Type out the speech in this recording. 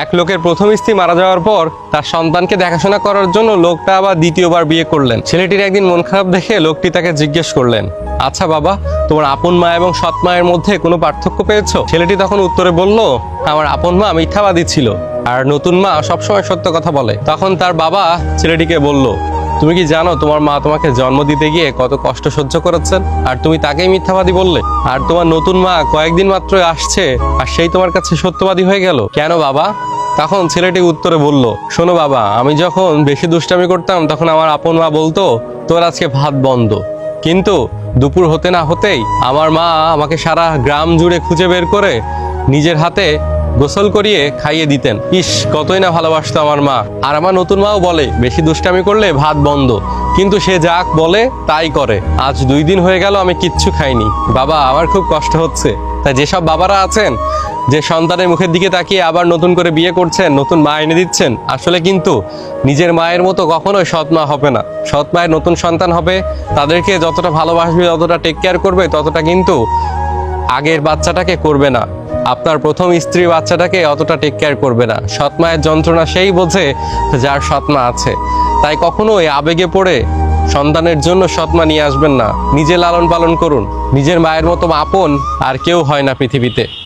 এক লোকের প্রথম স্ত্রী মারা যাওয়ার পর তার সন্তানকে দেখাশোনা করার জন্য লোকটা আবার দ্বিতীয়বার বিয়ে করলেন। ছেলেটির একদিন মন খারাপ দেখে লোকটি তাকে জিজ্ঞেস করলেন আচ্ছা বাবা, তোমার আপন মা এবং সৎ মায়ের মধ্যে কোনো পার্থক্য পেয়েছ? ছেলেটি তখন উত্তরে বলল, আমার আপন মা মিথ্যাবাদী ছিল, আর নতুন মা সবসময় সত্য কথা বলে। তখন তার বাবা ছেলেটিকে বলল তুমি কি জানো তোমার মা তোমাকে জন্ম দিতে গিয়ে কত কষ্ট সহ্য করেছেন? আর তুমি তাকেই মিথ্যাবাদী বললে? আর তোমার নতুন মা কয়েকদিন মাত্র আসছে, আর সেই তোমার কাছে সত্যবাদী হয়ে গেল। কেন বাবা? তখন ছেলেটি উত্তরে বলল, শোনো বাবা, আমি যখন বেশি দুষ্টামি করতাম, তখন আমার আপন মা বলতো, তোর আজকে ভাত বন্ধ। কিন্তু দুপুর হতে না হতেই আমার মা আমাকে সারা গ্রাম জুড়ে খুঁজে বের করে নিজের হাতে গোসল করিয়ে খাইয়ে দিতেন। ইস, কতই না ভালোবাসতো আমার মা। আর আমার নতুন মাও বলে, বেশি দুষ্টামি করলে ভাত বন্ধ। কিন্তু সে যা বলে, তাই করে। আজ দুই দিন হয়ে গেল, আমি কিচ্ছু খাইনি। বাবা আমার খুব কষ্ট হচ্ছে। তাই যেসব বাবারা আছেন, যে সন্তানের মুখের দিকে তাকিয়ে আবার নতুন করে বিয়ে করছেন, নতুন মা এনে দিচ্ছেন, আসলে কিন্তু নিজের মায়ের মতো কখনোই সৎ মা হবে না। সৎ মায়ের নতুন সন্তান হবে, তাদেরকে যতটা ভালোবাসবে, যতটা টেক কেয়ার করবে, ততটা কিন্তু আগের বাচ্চাটাকে করবে না। আপনার প্রথম স্ত্রী বাচ্চাটাকে অতটা টেক কেয়ার করবে না। সৎ মায়ের যন্ত্রণা সেই বোঝে যার সৎ মা আছে। তাই কখনো কখনোই আবেগে পড়ে সন্তানের জন্য সৎমা নিয়ে আসবেন না। নিজে লালন পালন করুন। নিজের মায়ের মতো আপন আর কেউ হয় না পৃথিবীতে।